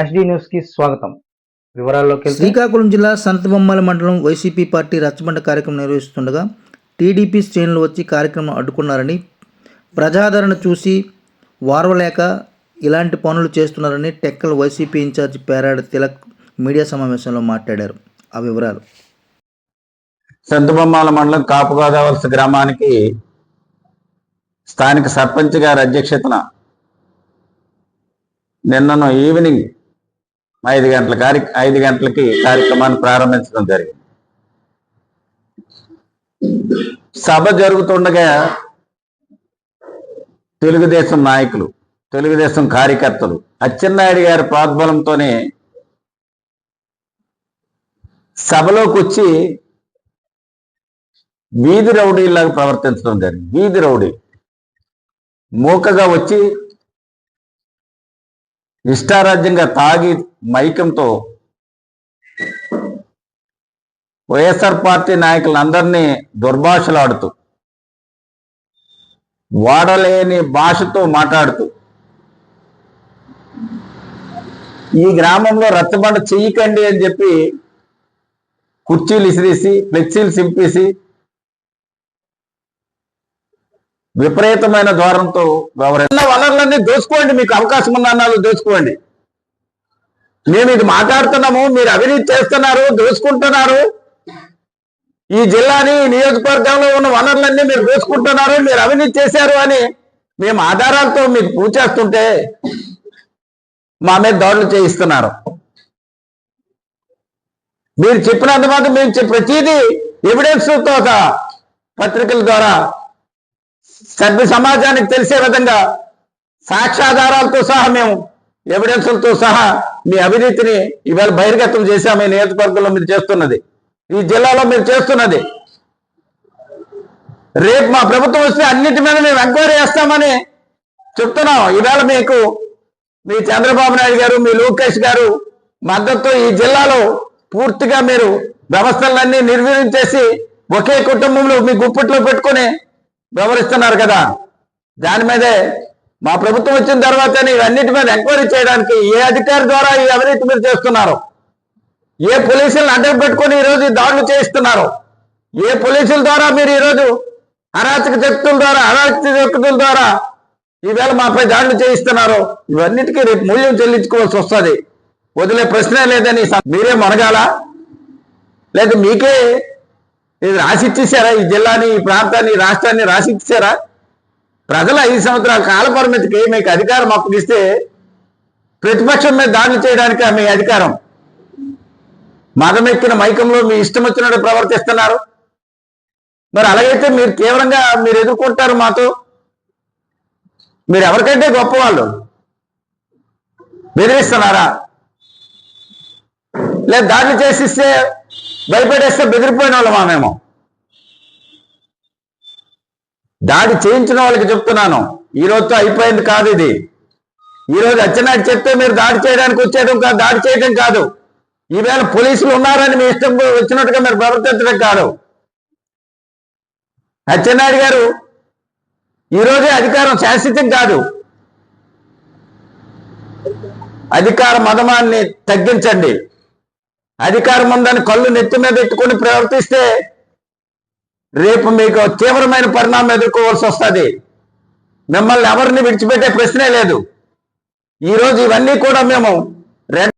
SD న్యూస్కి స్వాగతం. వివరాల్లోకి వెళ్తే శ్రీకాకుళం జిల్లా సంతబొమ్మల మండలం వైసీపీ పార్టీ రచ్చబండ కార్యక్రమం నిర్వహిస్తుండగా టీడీపీ శ్రేణులు వచ్చి కార్యక్రమం అడ్డుకున్నారని ప్రజాదరణ చూసి వారవలేక ఇలాంటి పనులు చేస్తున్నారని Tekkali YCP incharge Perada Tilak media సమావేశంలో మాట్లాడారు. ఆ వివరాలు. సంతబొమ్మాల మండలం కాపు గ్రామానికి స్థానిక సర్పంచ్ గారి అధ్యక్షతన నిన్నను ఈవినింగ్ ఐదు గంటల కార్య ఐదు గంటలకి కార్యక్రమాన్ని ప్రారంభించడం జరిగింది. సభ జరుగుతుండగా తెలుగుదేశం నాయకులు తెలుగుదేశం కార్యకర్తలు అచ్చెన్నాయుడు గారి ప్రోద్బలంతోనే సభలోకి వచ్చి వీధి రౌడీలాగా ప్రవర్తించడం జరిగింది. వీధి రౌడీ. మూకగా వచ్చి ఇష్టారాజ్యంగా తాగి మైకంతో వైఎస్ఆర్ పార్టీ నాయకులందరినీ దుర్భాషలాడుతూ వాడలేని భాషతో మాట్లాడుతూ ఈ గ్రామంలో రచ్చబండ చెయ్యకండి అని చెప్పి కుర్చీలు ఇసిరేసి ఫ్లెక్సీలు సింపేసి విపరీతమైన ద్వారంతో వ్యవహరిస్తున్న వనరులన్నీ దోచుకోండి మీకు అవకాశం ఉన్న అన్నాలు దోచుకోండి. మేము ఇది మాట్లాడుతున్నాము మీరు అవినీతి చేస్తున్నారు దోచుకుంటున్నారు. ఈ జిల్లాని నియోజకవర్గంలో ఉన్న వనరులన్నీ మీరు దోచుకుంటున్నారు మీరు అవినీతి చేశారు అని మేము ఆధారాలతో మీకు పూచేస్తుంటే మా మీద దాడులు చేయిస్తున్నారు. మీరు చెప్పినంత మాత్రం మేము చెప్పి ప్రతిదీ ఎవిడెన్స్తో పత్రికల ద్వారా సభ్య సమాజానికి తెలిసే విధంగా సాక్ష్యాధారాలతో సహా మేము ఎవిడెన్స్లతో సహా మీ అవినీతిని ఇవాళ బహిర్గతం చేశాము ఈ నియోజకవర్గంలో మీరు చేస్తున్నది. ఈ జిల్లాలో మీరు చేస్తున్నది. రేపు మా ప్రభుత్వం వస్తే అన్నిటి మీద మేము ఎంక్వైరీ చేస్తామని చెప్తున్నాం. ఈవేళ మీకు మీ చంద్రబాబు నాయుడు గారు మీ లోకేష్ గారు మద్దతు ఈ జిల్లాలో పూర్తిగా మీరు వ్యవస్థలన్నీ నిర్వీర్యం చేసి ఒకే కుటుంబంలో మీ గుప్పట్లో పెట్టుకుని వ్యవహరిస్తున్నారు కదా. దాని మీదే మా ప్రభుత్వం వచ్చిన తర్వాత ఇవన్నిటి మీద ఎంక్వైరీ చేయడానికి ఏ అధికారి ద్వారా ఈ అవినీతి మీరు చేస్తున్నారు? ఏ పోలీసులను అడ్డం పెట్టుకొని ఈరోజు దాడులు చేయిస్తున్నారు? ఏ పోలీసుల ద్వారా మీరు ఈరోజు అరాచక శక్తుల ద్వారా అరాచక శక్తుల ద్వారా ఈవేళ మాపై దాడులు చేయిస్తున్నారు? ఇవన్నిటికీ రేపు మూల్యం చెల్లించుకోవాల్సి వస్తుంది. వదిలే ప్రశ్నే లేదని మీరే మనగాల లేదు మీకే ఇది రాసిచ్చేసారా ఈ జిల్లాని ఈ ప్రాంతాన్ని ఈ రాష్ట్రాన్ని రాసిచ్చేసారా ప్రజల ఐదు సంవత్సరాల కాల పరిమితికి మీకు అధికారం అప్పగిస్తే ప్రతిపక్షం మీద దాడులు చేయడానికి మీ అధికారం. మదమెక్కిన మైకంలో మీ ఇష్టం వచ్చినట్టు ప్రవర్తిస్తున్నారు. మరి అలాగైతే మీరు తీవ్రంగా మీరు ఎదుర్కొంటారు మాతో? మీరు ఎవరికంటే గొప్పవాళ్ళు? బెదిరిస్తున్నారా? లేదు దాడులు చేసిస్తే భయపెట్టేస్తే బెదిరిపోయిన వాళ్ళమా మేము. దాడి చేయించిన వాళ్ళకి చెప్తున్నాను. ఈ రోజుతో అయిపోయింది కాదు ఇది. ఈ రోజు చెప్తే మీరు దాడి చేయడానికి వచ్చేయడం కాదు దాడి చేయడం కాదు. ఈవేళ పోలీసులు ఉన్నారని మీ ఇష్టం వచ్చినట్టుగా మీరు ప్రవర్తించడం కాదు. అచ్చెన్నాయుడు గారు ఈరోజే అధికారం శాశ్వతం కాదు. అధికార మదమాన్ని తగ్గించండి. అధికారం ఉందని కళ్ళు నెత్తి మీద పెట్టుకుని ప్రవర్తిస్తే రేపు మీకు తీవ్రమైన పరిణామం ఎదుర్కోవాల్సి వస్తుంది. మిమ్మల్ని ఎవరిని విడిచిపెట్టే ప్రశ్నే లేదు. ఈ రోజు ఇవన్నీ కూడా మేము